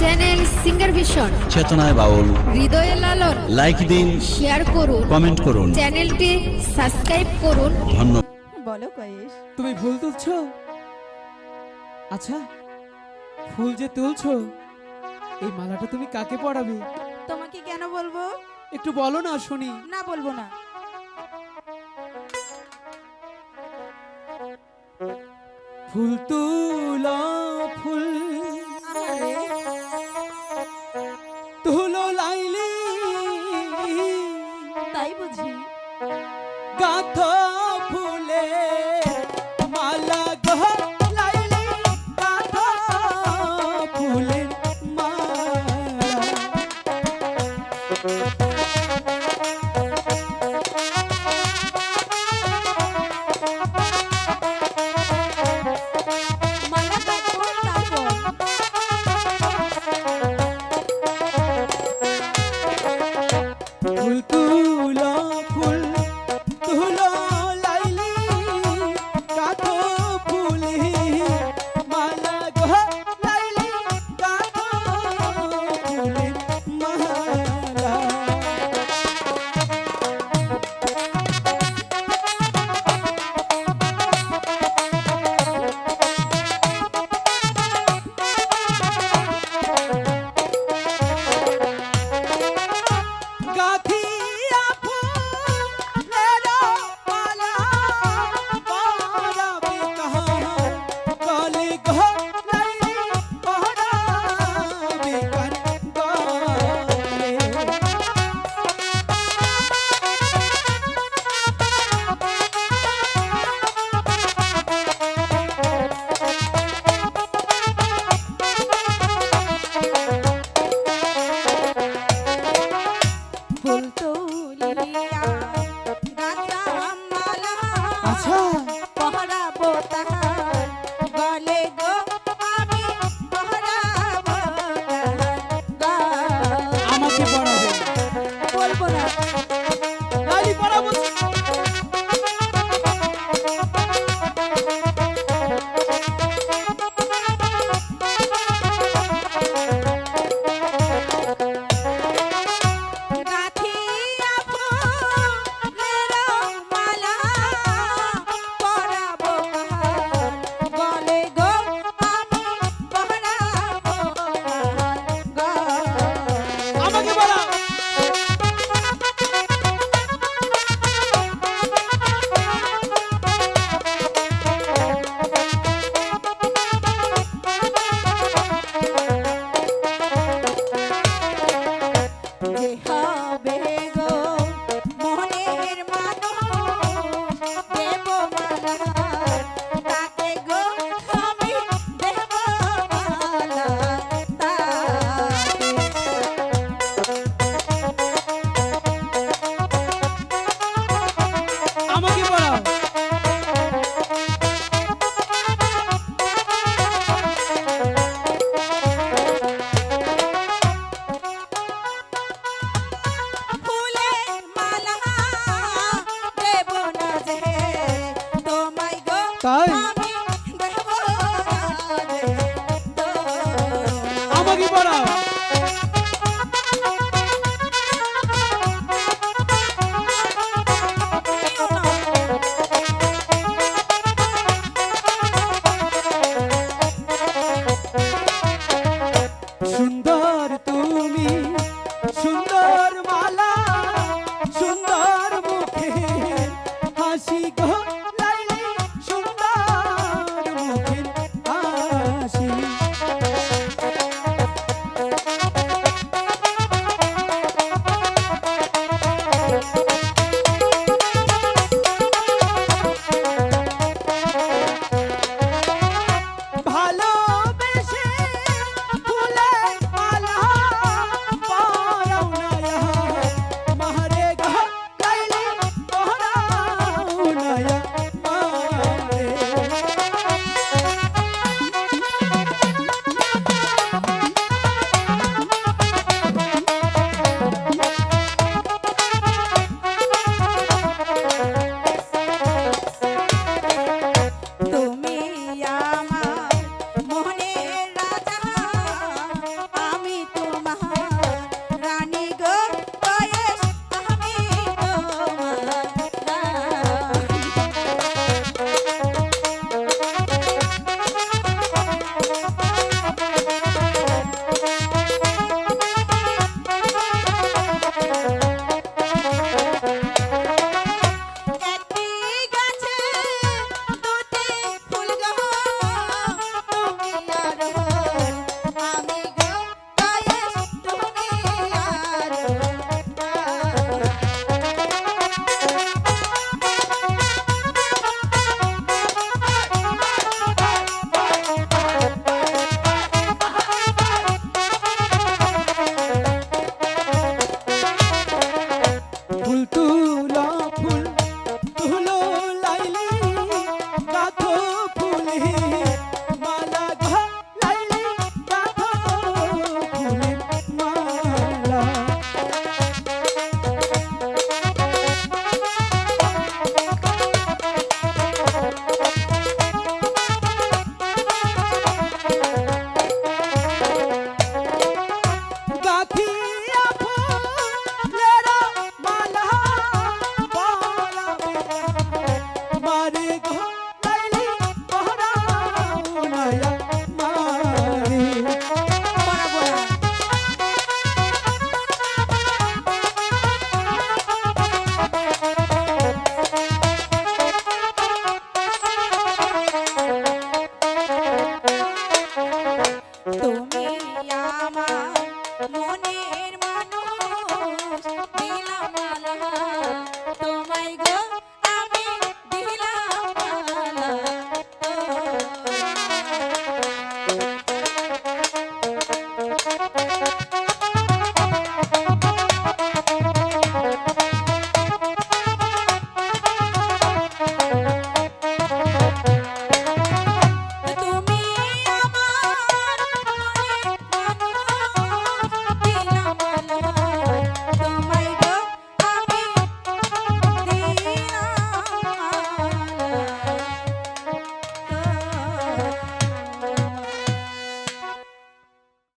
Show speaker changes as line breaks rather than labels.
Channel singer vision
চেতনায় বাউল
হৃদয়ে লালন
লাইক দিন
শেয়ার করুন
কমেন্ট করুন।
চ্যানেলটি সাবস্ক্রাইব করুন।
ধন্যবাদ।
বলো কয়েস
তুমি ভুল তুলছো? আচ্ছা ফুল যে তুলছো এই মালাটা তুমি কাকে পড়াবে
তোমাকে কেন বলব?
একটু বলো না শুনি।
না বলব না।
ফুল তুলা ফুল।
ওরা Yeah. দিব না